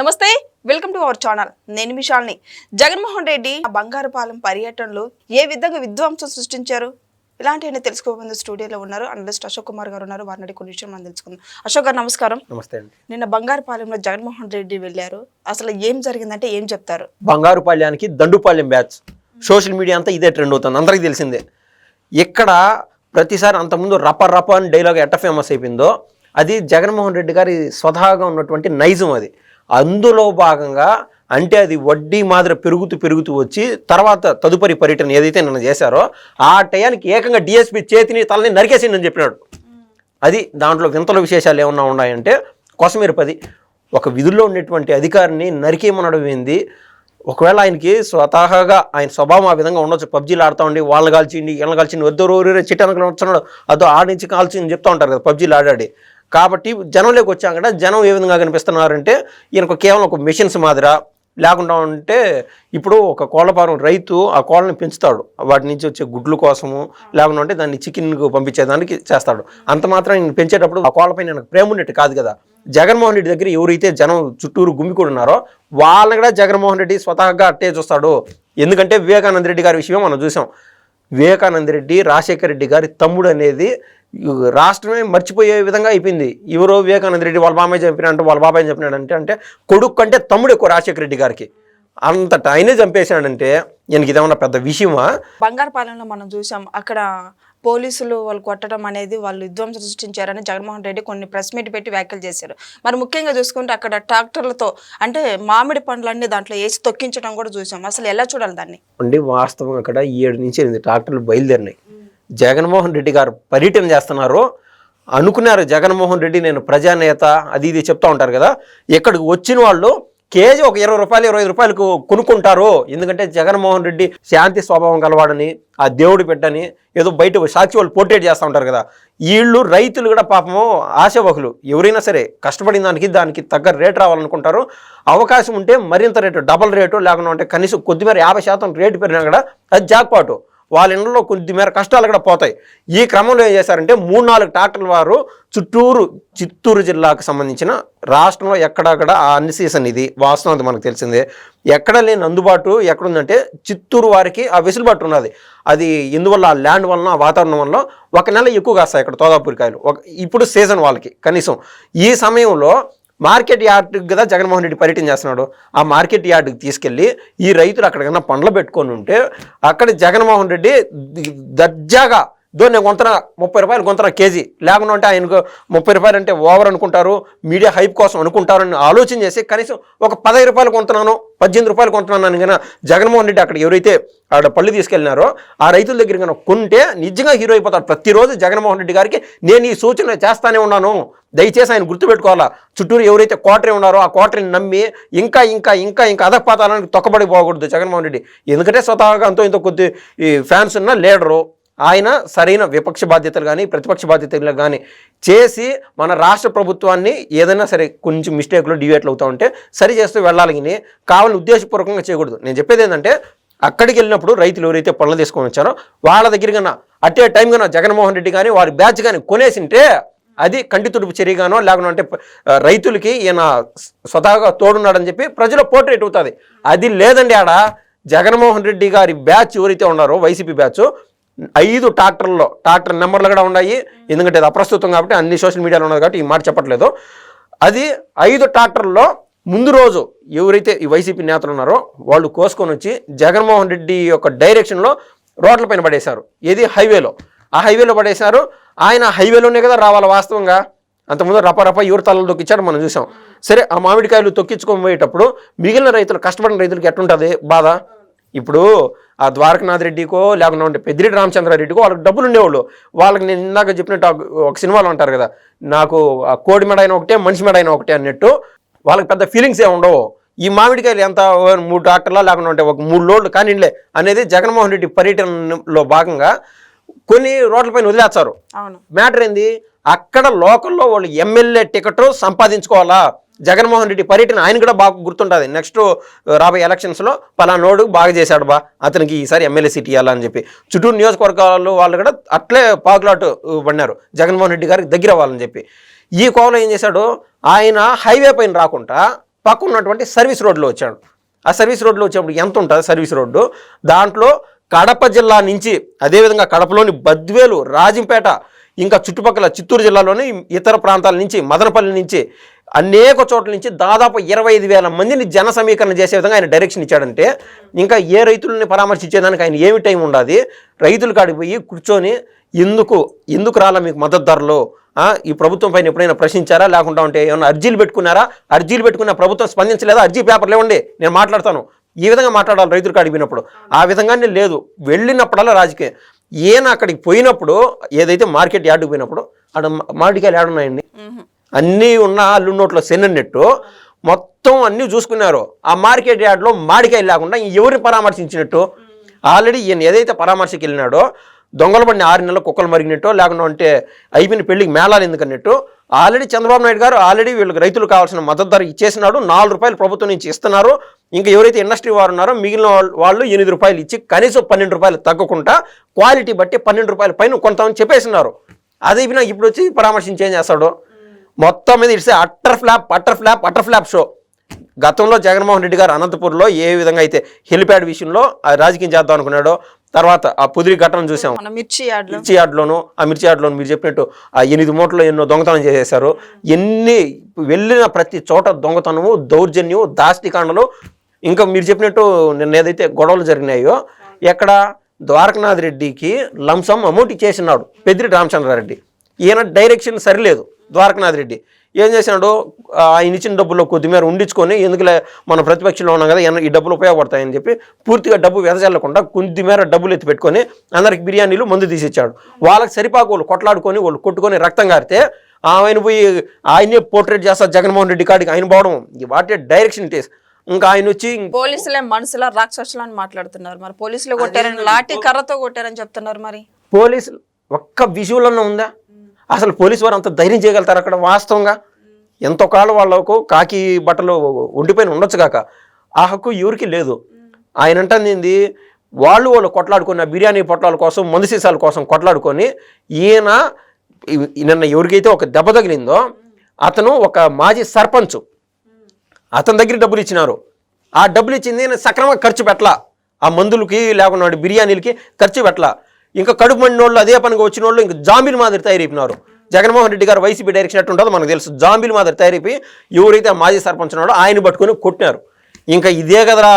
నమస్తే welcome to our channel. నేను మిషాల్ని జగన్మోహన్ రెడ్డి బంగారుపాలెం పర్యటనలో ఏ విధంగా విధ్వంసం సృష్టించారు? ఇలాంటివన్నీ తెలుసుకోబోతుంది స్టూడియోలో ఉన్నారు అనలిస్ట్ అశోక్ కుమార్ గారు ఉన్నారు. వారిని కొన్ని విషయం మనం తెలుసుకుందాం. అశోక్ గారు నమస్కారం. నమస్తే అండి. నిన్న బంగారుపాలెంలో జగన్మోహన్ రెడ్డి వెళ్ళారు. అసలు ఏం జరిగిందంటే ఏం చెప్తారు? బంగారుపాళ్యానికి దండుపాళ్యం బ్యాచ్. సోషల్ మీడియా అంతా ఇదే ట్రెండ్ అవుతుంది. అందరికీ తెలిసిందే. ఇక్కడ ప్రతిసారి అంతకుముందు రప రప అని డైలాగ్ ఎట్ట ఫేమస్ అయిపోయిందో అది జగన్మోహన్ రెడ్డి గారి స్వతహాగా ఉన్నటువంటి నైజం అది. అందులో భాగంగా అంటే అది వడ్డీ మాదిరి పెరుగుతూ పెరుగుతూ వచ్చి తర్వాత తదుపరి పర్యటన ఏదైతే నిన్న చేశారో ఆ టయానికి ఏకంగా డిఎస్పీ చేతిని తలని నరికేసిందని చెప్పినాడు. అది దాంట్లో వింతల విశేషాలు ఏమన్నా ఉన్నాయంటే కొసమీర పది ఒక విధుల్లో ఉన్నటువంటి అధికారిని నరికేయమనడం ఏంది? ఒకవేళ ఆయనకి స్వతహాగా ఆయన స్వభావం ఆ విధంగా ఉండొచ్చు. పబ్జీలు ఆడుతూ ఉండి వాళ్ళని కాల్చిండి వీళ్ళని కాల్చిండి వద్దరు రోజు చిట్టానికి వచ్చాడు అదో ఆడించి కాల్చింది చెప్తా ఉంటారు కదా పబ్జీలు ఆడాడి. కాబట్టి జనంలోకి వచ్చాక జనం ఏ విధంగా కనిపిస్తున్నారంటే ఈయనకు కేవలం ఒక మిషన్స్ మాదిరా లేకుండా ఉంటే ఇప్పుడు ఒక కోళ్ళపారం రైతు ఆ కోళ్ళని పెంచుతాడు. వాటి నుంచి వచ్చే గుడ్ల కోసము లేకుండా ఉంటే దాన్ని చికెన్కు పంపించేదానికి చేస్తాడు. అంత మాత్రం ఈయన పెంచేటప్పుడు ఆ కోళ్ళపై నాకు ప్రేమ ఉన్నట్టు కాదు కదా. జగన్మోహన్ రెడ్డి దగ్గర ఎవరైతే జనం చుట్టూరు గుమ్మికూడి ఉన్నారో వాళ్ళని కూడా జగన్మోహన్ రెడ్డి స్వతహాగా అట్టే చూస్తాడు. ఎందుకంటే వివేకానంద రెడ్డి గారి విషయమే మనం చూసాం. వివేకానంద రెడ్డి రాజశేఖర రెడ్డి గారి తమ్ముడు అనేది రాష్ట్రమే మర్చిపోయే విధంగా అయిపోయింది. ఎవరో వివేకానంద రెడ్డి వాళ్ళ బాబాయ్ చంపినట్టు వాళ్ళ బాబాయ్ చంపినాడంటే అంటే కొడుకు కంటే తమ్ముడు ఎక్కువ రాజశేఖర రెడ్డి గారికి. అంతటా ఆయనే చంపేశాడంటే ఈయనకి ఇదేమన్నా పెద్ద విషయమా? బంగారపాలెంలో మనం చూసాం అక్కడ పోలీసులు వాళ్ళు కొట్టడం అనేది వాళ్ళు విధ్వంసం సృష్టించారని జగన్మోహన్ రెడ్డి కొన్ని ప్రెస్ మీట్ పెట్టి వ్యాఖ్యలు చేశారు. మరి ముఖ్యంగా చూసుకుంటే అక్కడ ట్రాక్టర్లతో అంటే మామిడి పండ్లన్నీ దాంట్లో వేసి తొక్కించడం కూడా చూసాం. అసలు ఎలా చూడాలి దాన్ని? అండి వాస్తవం అక్కడ ఏడు నుంచి ఎనిమిది ట్రాక్టర్లు బయలుదేరినాయి. జగన్మోహన్ రెడ్డి గారు పర్యటన చేస్తున్నారు. అనుకున్నారు జగన్మోహన్ రెడ్డి నేను ప్రజానేత అది ఇది చెప్తా ఉంటారు కదా. ఇక్కడికి వచ్చిన వాళ్ళు కేజీ ఒక ఇరవై రూపాయలు ఇరవై రూపాయలకు కొనుక్కుంటారు. ఎందుకంటే జగన్మోహన్ రెడ్డి శాంతి స్వభావం గలవాడని ఆ దేవుడి పెట్టని ఏదో బయట సాక్షి వాళ్ళు పోర్ట్రేట్ చేస్తూ ఉంటారు కదా. వీళ్ళు రైతులు కూడా పాపము ఆశావహులు. ఎవరైనా సరే కష్టపడిన దానికి దానికి తగ్గ రేటు రావాలనుకుంటారు. అవకాశం ఉంటే మరింత రేటు డబల్ రేటు లేకుండా ఉంటే కనీసం కొద్దిమేర యాభై శాతం రేటు పెరిగినా కూడా అది జాక్పాటు. వాళ్ళ ఇళ్ళలో కొద్దిమేర కష్టాలు కూడా పోతాయి. ఈ క్రమంలో ఏం చేశారంటే మూడు నాలుగు ట్రాక్టర్ల వారు చుట్టూరు చిత్తూరు జిల్లాకు సంబంధించిన రాష్ట్రంలో ఎక్కడక్కడ ఆ అన్ని సీజన్ ఇది వాస్తవం అది మనకు తెలిసిందే. ఎక్కడ లేని అందుబాటు ఎక్కడుందంటే చిత్తూరు వారికి ఆ వెసులుబాటు ఉన్నది. అది ఇందువల్ల ఆ ల్యాండ్ వలన ఆ వాతావరణం వల్ల ఒక నెల ఎక్కువ కాస్తాయి ఇక్కడ తోదాపూరికాయలు ఒక ఇప్పుడు సీజన్ వాళ్ళకి కనీసం. ఈ సమయంలో మార్కెట్ యార్డ్కి కదా జగన్మోహన్ రెడ్డి పర్యటన చేస్తున్నాడు. ఆ మార్కెట్ యార్డ్కి తీసుకెళ్ళి ఈ రైతులు అక్కడికన్నా పండ్లు పెట్టుకొని ఉంటే అక్కడ జగన్మోహన్ రెడ్డి దర్జాగా దో నేను ముప్పై రూపాయలు కొంతన కేజీ. లేకుండా ఉంటే ఆయనకు ముప్పై రూపాయలు అంటే ఓవర్ అనుకుంటారు మీడియా హైప్ కోసం అనుకుంటారు అని ఆలోచన చేసి కనీసం ఒక పదహైదు రూపాయలు కొంటున్నాను పద్దెనిమిది రూపాయలు కొంటున్నాను అని కన్నా జగన్మోహన్ రెడ్డి అక్కడ ఎవరైతే ఆడ పళ్ళు తీసుకెళ్ళినారో ఆ రైతుల దగ్గర కనుక కొంటే నిజంగా హీరో అయిపోతాడు. ప్రతిరోజు జగన్మోహన్ రెడ్డి గారికి నేను ఈ సూచన చేస్తానే ఉన్నాను. దయచేసి ఆయన గుర్తుపెట్టుకోవాలా? చుట్టూరు ఎవరైతే కోటరీ ఉన్నారో ఆ కోటరీని నమ్మి ఇంకా ఇంకా ఇంకా ఇంకా అధపాతాలను తొక్కబడి పోకూడదు జగన్మోహన్ రెడ్డి. ఎందుకంటే స్వతహాగా అంతో ఇంతో కొద్ది ఈ ఫ్యాన్స్ ఉన్న లీడరు ఆయన సరైన విపక్ష బాధ్యతలు కానీ ప్రతిపక్ష బాధ్యతలు కానీ చేసి మన రాష్ట్ర ప్రభుత్వాన్ని ఏదైనా సరే కొంచెం మిస్టేక్లు డివేట్లు అవుతూ ఉంటే సరి చేస్తూ వెళ్ళాలి కానీ కావాలని ఉద్దేశపూర్వకంగా చేయకూడదు. నేను చెప్పేది ఏంటంటే అక్కడికి వెళ్ళినప్పుడు రైతులు ఎవరైతే పనులు తీసుకొని వచ్చారో వాళ్ళ దగ్గర కన్నా అట్టే టైం కన్నా జగన్మోహన్ రెడ్డి కానీ వారి బ్యాచ్ కానీ కొనేసింటే అది కంటి తుడుపు చర్యగానో లేకుంటే అంటే రైతులకి ఈయన స్వతహాగా తోడున్నాడని చెప్పి ప్రజల పోర్ట్రేట్ అవుతుంది. అది లేదండి ఆడ జగన్మోహన్ రెడ్డి గారి బ్యాచ్ ఎవరైతే ఉన్నారో వైసీపీ బ్యాచ్ ఐదు ట్రాక్టర్లో ట్రాక్టర్ నెంబర్లు కూడా ఉన్నాయి. ఎందుకంటే అది అప్రస్తుతం కాబట్టి అన్ని సోషల్ మీడియాలో ఉన్నది కాబట్టి ఈ మాట చెప్పట్లేదు. అది ఐదు ట్రాక్టర్లో ముందు రోజు ఎవరైతే ఈ వైసీపీ నేతలు ఉన్నారో వాళ్ళు కోసుకొని వచ్చి జగన్మోహన్ రెడ్డి యొక్క డైరెక్షన్లో రోడ్లపైన పడేశారు. ఏది? హైవేలో. ఆ హైవేలో పడేశారు. ఆయన హైవేలోనే కదా రావాలి వాస్తవంగా. అంతకుముందు రపరప రప ఎవరు తలలు తొక్కించారు మనం చూసాం. సరే ఆ మామిడికాయలు తొక్కించుకొని పోయేటప్పుడు మిగిలిన రైతులు కష్టపడిన రైతులకు ఎట్లుంటుంది బాధ? ఇప్పుడు ఆ ద్వారకనాథ్ రెడ్డికో లేకుండా ఉంటే పెద్దిరెడ్డి రామచంద్రారెడ్డికో వాళ్ళకి డబ్బులు ఉండేవాళ్ళు వాళ్ళకి నేను ఇందాక చెప్పినట్టు ఒక సినిమాలో అంటారు కదా నాకు ఆ కోడి మెడ అయినా ఒకటే మనిషి మెడ అయినా ఒకటే అన్నట్టు వాళ్ళకి పెద్ద ఫీలింగ్స్ ఏ ఉండవు. ఈ మామిడికాయలు ఎంత మూడు డాక్టర్లా లేకుండా ఉంటే ఒక మూడు లోడ్లు కానిలే అనేది జగన్మోహన్ రెడ్డి పర్యటనలో భాగంగా కొన్ని రోడ్లపైన వదిలేస్తారు. మ్యాటర్ ఏంది? అక్కడ లోకల్లో వాళ్ళు ఎమ్మెల్యే టికెట్ సంపాదించుకోవాలా? జగన్మోహన్ రెడ్డి పర్యటన ఆయన కూడా బాగా గుర్తుంటుంది. నెక్స్ట్ uh, రాబోయే ఎలక్షన్స్లో పలానోడు బాగా చేశాడు బా. అతనికి ఈసారి ఎమ్మెల్యే సీట్ ఇవ్వాలని చెప్పి. చుట్టూరు నియోజకవర్గాలు వాళ్ళు కూడా అట్లే పాకులాటు uh, పడినారు. జగన్మోహన్ రెడ్డి గారికి దగ్గర అవ్వాలని చెప్పి. ఈ కోవలో ఏం చేశాడు? ఆయన హైవే పైన రాకుండా పక్కన ఉన్నటువంటి సర్వీస్ రోడ్లో వచ్చాడు. ఆ సర్వీస్ రోడ్లో వచ్చేప్పుడు ఎంత ఉంటుంది సర్వీస్ రోడ్డు దాంట్లో కడప జిల్లా నుంచి అదేవిధంగా కడపలోని బద్వేలు రాజంపేట ఇంకా చుట్టుపక్కల చిత్తూరు జిల్లాలోని ఇతర ప్రాంతాల నుంచి మదనపల్లి నుంచి అనేక చోట్ల నుంచి దాదాపు ఇరవై ఐదు వేల మందిని జన సమీకరణ చేసే విధంగా ఆయన డైరెక్షన్ ఇచ్చాడంటే ఇంకా ఏ రైతులని పరామర్శించేదానికి ఆయన ఏమి టైం ఉండాలి రైతుల కాడికి పోయి కూర్చొని ఎందుకు ఎందుకు రాలా మీకు మద్దతు ధరలు? ఈ ప్రభుత్వం పైన ఎప్పుడైనా ప్రశ్నించారా? లేకుండా ఉంటే ఏమైనా అర్జీలు పెట్టుకున్నారా? అర్జీలు పెట్టుకున్న ప్రభుత్వం స్పందించలేదా? అర్జీ పేపర్లు ఇవ్వండి నేను మాట్లాడతాను. ఈ విధంగా మాట్లాడాలి రైతులు కాడిపోయినప్పుడు ఆ విధంగానే లేదు. వెళ్ళినప్పుడల్లా రాజకీయం. ఈయన అక్కడికి పోయినప్పుడు ఏదైతే మార్కెట్ యార్డుకు పోయినప్పుడు అక్కడ మా- మామిడికాయలు ఉన్నాయండి అన్నీ ఉన్న అల్లు నోట్లో సెన్నట్టు మొత్తం అన్నీ చూసుకున్నారు. ఆ మార్కెట్ యార్డ్లో మాడికాయ లేకుండా ఎవరిని పరామర్శించినట్టు? ఆల్రెడీ ఈయన ఏదైతే పరామర్శకి వెళ్ళినాడో దొంగలు పడిన ఆరు నెలలు కుక్కలు మరిగినట్టు లేకుండా అంటే అయిపోయిన పెళ్ళికి మేళాలు ఎందుకన్నట్టు ఆల్రెడీ చంద్రబాబు నాయుడు గారు ఆల్రెడీ వీళ్ళకి రైతులు కావాల్సిన మద్దతు ధర ఇచ్చేసినాడు. నాలుగు రూపాయలు ప్రభుత్వం నుంచి ఇస్తున్నారు. ఇంకా ఎవరైతే ఇండస్ట్రీ వారు ఉన్నారో మిగిలిన వాళ్ళు- వాళ్ళు ఎనిమిది రూపాయలు ఇచ్చి కనీసం పన్నెండు రూపాయలు తగ్గకుండా క్వాలిటీ బట్టి పన్నెండు రూపాయల పైన కొంతమంది చెప్పేసినారు. అది ఇప్పుడు వచ్చి పరామర్శించి ఏం చేస్తాడు? మొత్తం మీద it's utter flop utter flop utter flop show గతంలో జగన్మోహన్ రెడ్డి గారు అనంతపూర్లో ఏ విధంగా అయితే హెలిప్యాడ్ విషయంలో ఆ రాజకీయం చేద్దాం అనుకున్నాడో తర్వాత ఆ పుదిరి ఘటన చూసాం. మిర్చి మిర్చి యార్డ్లోను ఆ మిర్చి యార్డ్లోను మీరు చెప్పినట్టు ఆ ఎనిమిది మూటలు ఎన్నో దొంగతనం చేసేశారు. ఎన్ని వెళ్ళిన ప్రతి చోట దొంగతనము దౌర్జన్యం దాష్టికాండలు ఇంకా మీరు చెప్పినట్టు నిన్న ఏదైతే గొడవలు జరిగినాయో ఎక్కడ ద్వారకనాథ్ రెడ్డికి లంసం అమౌంట్ ఇచ్చేసినాడు పెద్దిరెడ్డి రామచంద్రారెడ్డి. ఈయన డైరెక్షన్ సరిలేదు. ద్వారకనాథ్ రెడ్డి. ఏం చేసినాడు ఆ, ఆయన ఇచ్చిన డబ్బుల్లో కొద్దిమేర ఉండించుకొని ఎందుకులే మన ప్రతిపక్షంలో ఉన్నాం కదా ఈ డబ్బులు ఉపయోగపడతాయని చెప్పి పూర్తిగా డబ్బు వెదజల్లకుండా కొద్దిమేర డబ్బులు ఎత్తి పెట్టుకొని అందరికి బిర్యానీలు మందు తీసిచ్చాడు. వాళ్ళకి సరిపాకు వాళ్ళు కొట్లాడుకొని వాళ్ళు కొట్టుకొని రక్తం కారితే ఆయన పోయి ఆయనే పోర్ట్రేట్ చేస్తారు జగన్మోహన్ రెడ్డి కాడికి ఆయన పోవడం. వాటి డైరెక్షన్ ఈస్. ఇంకా ఆయన వచ్చి పోలీసులే మనసులో రాక్షసులు అని మాట్లాడుతున్నారు మరి. పోలీసులు కొట్టారని లాఠీ కర్రతో కొట్టారని చెప్తున్నారు మరి. పోలీసులు ఒక్క విజువల్ అన్న ఉందా? అసలు పోలీసు వారు అంత ధైర్యం చేయగలుగుతారు అక్కడ వాస్తవంగా? ఎంతో కాలం వాళ్ళకు కాకి బట్టలు ఉండిపోయిన ఉండొచ్చు కాక. ఆ హక్కు ఎవరికి లేదు. ఆయన అంటుంది వాళ్ళు వాళ్ళు ఆ బిర్యానీ పొట్లాల కోసం మందు సీసాల కోసం కొట్లాడుకొని ఈయన నిన్న ఎవరికైతే ఒక దెబ్బ తగిలిందో అతను ఒక మాజీ సర్పంచ్. అతని దగ్గర డబ్బులు ఇచ్చినారు. ఆ డబ్బులు ఇచ్చింది సక్రమంగా ఖర్చు పెట్టలా. ఆ మందులకి లేకుండా బిర్యానీలకి ఖర్చు పెట్టలా. ఇంకా కడుపు మండినోళ్ళు అదే పనికి వచ్చిన వాళ్ళు ఇంకా జాంబీలు మాదిరి తయారైపోయినారు. జగన్మోహన్ రెడ్డి గారు వైసీపీ డైరెక్షన్ ఎట్టు ఉంటుందో మనకు తెలుసు. జాంబీలు మాదిరి తయారైపోయి ఎవరైతే మాజీ సర్పంచ్ ఉన్నాడో ఆయన పట్టుకొని కొట్టినారు. ఇంకా ఇదే కదరా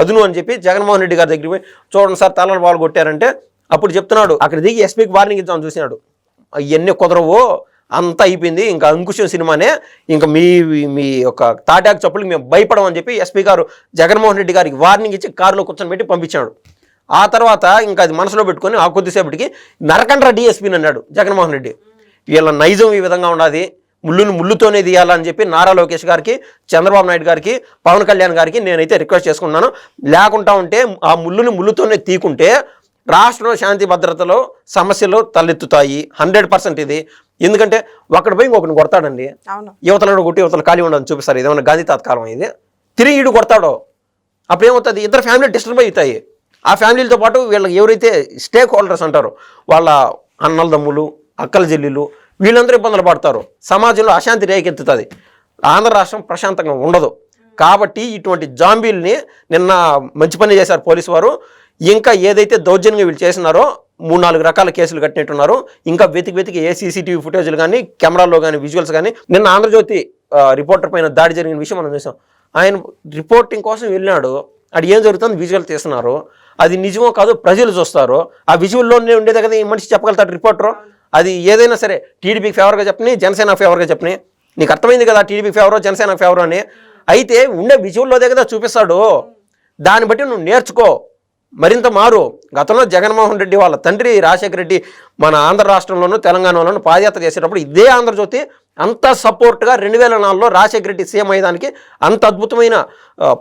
అదును అని చెప్పి జగన్మోహన్ రెడ్డి గారి దగ్గరికి పోయి చూడండి సార్ తలలు వాళ్ళు కొట్టారంటే అప్పుడు చెప్తున్నాడు అక్కడ దిగి ఎస్పీకి వార్నింగ్ ఇద్దాం చూసినాడు. ఇవన్నీ కుదరవు అంతా అయిపోయింది ఇంకా అంకుశం సినిమానే ఇంకా మీ మీ యొక్క తాటాకు చప్పులకు మేము భయపడమని చెప్పి ఎస్పీ గారు జగన్మోహన్ రెడ్డి గారికి వార్నింగ్ ఇచ్చి కారులో కూర్చొని పెట్టి పంపించాడు ఆ తర్వాత ఇంకా అది మనసులో పెట్టుకొని ఆ కొద్దిసేపటికి నరకండ్ర డిఎస్పీని అన్నాడు జగన్మోహన్ రెడ్డి. వీళ్ళ నైజం ఈ విధంగా ఉన్నది ముళ్ళుని ముళ్ళుతోనే తీయాలని చెప్పి నారా లోకేష్ గారికి చంద్రబాబు నాయుడు గారికి పవన్ కళ్యాణ్ గారికి నేనైతే రిక్వెస్ట్ చేసుకున్నాను లేకుండా ఉంటే ఆ ముళ్ళుని ముళ్ళుతోనే తీకుంటే రాష్ట్రంలో శాంతి భద్రతలో సమస్యలు తలెత్తుతాయి. హండ్రెడ్ పర్సెంట్ ఇది. ఎందుకంటే ఒకటి పోయి ఇంకొకరిని కొడతాడండి. అవును. యువతలను కొట్టి యువతలు ఖాళీ ఉండదని చూపిస్తారు. ఇదేమన్నా గాంధీ తాత్కాలం ఇది. తిరిగి ఈడు కొడతాడో. అప్పుడు ఏమవుతుంది ఇద్దరు ఫ్యామిలీ డిస్టర్బ్ అవుతాయి. ఆ ఫ్యామిలీలతో పాటు వీళ్ళకి ఎవరైతే స్టేక్ హోల్డర్స్ అంటారో వాళ్ళ అన్నల తమ్ములు అక్కల చెల్లెలు వీళ్ళందరూ ఇబ్బందులు పడతారు. సమాజంలో అశాంతి రేకెత్తుతుంది. ఆంధ్ర రాష్ట్రం ప్రశాంతంగా ఉండదు. కాబట్టి ఇటువంటి జాంబీల్ని నిన్న మంచి పని చేశారు పోలీసు వారు. ఇంకా ఏదైతే దౌర్జన్యంగా వీళ్ళు చేసినారో మూడు నాలుగు రకాల కేసులు కట్టినట్టున్నారు. ఇంకా వెతికి వెతికి ఏ సీసీటీవీ ఫుటేజ్లు కానీ కెమెరాల్లో కానీ విజువల్స్ కానీ నిన్న ఆంధ్రజ్యోతి రిపోర్టర్ పైన దాడి జరిగిన విషయం మనం చూసాం. ఆయన రిపోర్టింగ్ కోసం వెళ్ళినాడు. అది ఏం జరుగుతుంది విజువల్ తీస్తున్నారు. అది నిజమో కాదో ప్రజలు చూస్తారు ఆ విజువల్లోనే ఉండేది కదా ఈ మనిషి చెప్పగలుగుతాడు రిపోర్టర్? అది ఏదైనా సరే టీడీపీకి ఫేవర్గా చెప్పని జనసేన ఫేవర్గా చెప్పని. నీకు అర్థమైంది కదా టీడీపీ ఫేవరో జనసేన ఫేవరో అని? అయితే ఉండే విజువల్లోదే కదా చూపిస్తాడు. దాన్ని బట్టి నువ్వు నేర్చుకో. మరింత మారు. గతంలో జగన్మోహన్ రెడ్డి వాళ్ళ తండ్రి రాజశేఖర రెడ్డి మన ఆంధ్ర రాష్ట్రంలోనూ తెలంగాణలోనూ పాదయాత్ర చేసేటప్పుడు ఇదే ఆంధ్రజ్యోతి అంత సపోర్ట్గా రెండు వేల నాలుగులో రాజశేఖర రెడ్డి సీఎం అయ్యేదానికి అంత అద్భుతమైన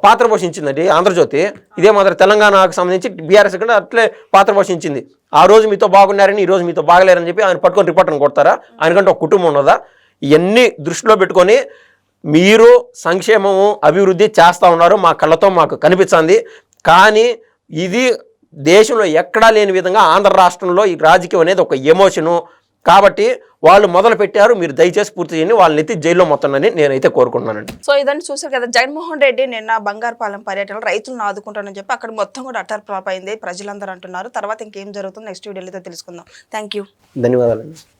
పాత్ర పోషించిందండి ఆంధ్రజ్యోతి. ఇదే మాదిరి తెలంగాణకు సంబంధించి బీఆర్ఎస్ కూడా అట్లే పాత్ర పోషించింది. ఆ రోజు మీతో బాగున్నారని ఈ రోజు మీతో బాగలేరని చెప్పి ఆయన పట్టుకొని రిపోర్టర్ని కొడతారా? ఆయనకంటే ఒక కుటుంబం ఉన్నదా? ఇవన్నీ దృష్టిలో పెట్టుకొని మీరు సంక్షేమము అభివృద్ధి చేస్తూ ఉన్నారు. మా కళ్ళతో మాకు కనిపించింది కానీ ఇది దేశంలో ఎక్కడా లేని విధంగా ఆంధ్ర రాష్ట్రంలో ఈ రాజకీయం అనేది ఒక ఎమోషను. కాబట్టి వాళ్ళు మొదలు పెట్టారు మీరు దయచేసి పూర్తి చేయండి వాళ్ళని ఎత్తి జైల్లో మొత్తానని నేనైతే కోరుకుంటున్నానండి. సో ఇదంతా చూసారు కదా జగన్మోహన్ రెడ్డి నిన్న బంగారుపాలెం పర్యటనలో రైతులను ఆదుకుంటానని చెప్పి అక్కడ మొత్తం కూడా అటర్ ఫ్లాప్ అయింది ప్రజలందరూ అంటున్నారు. తర్వాత ఇంకేం జరుగుతుంది నెక్స్ట్ వీడియోలో తెలుసుకుందాం. థ్యాంక్ యూ ధన్యవాదాలండి.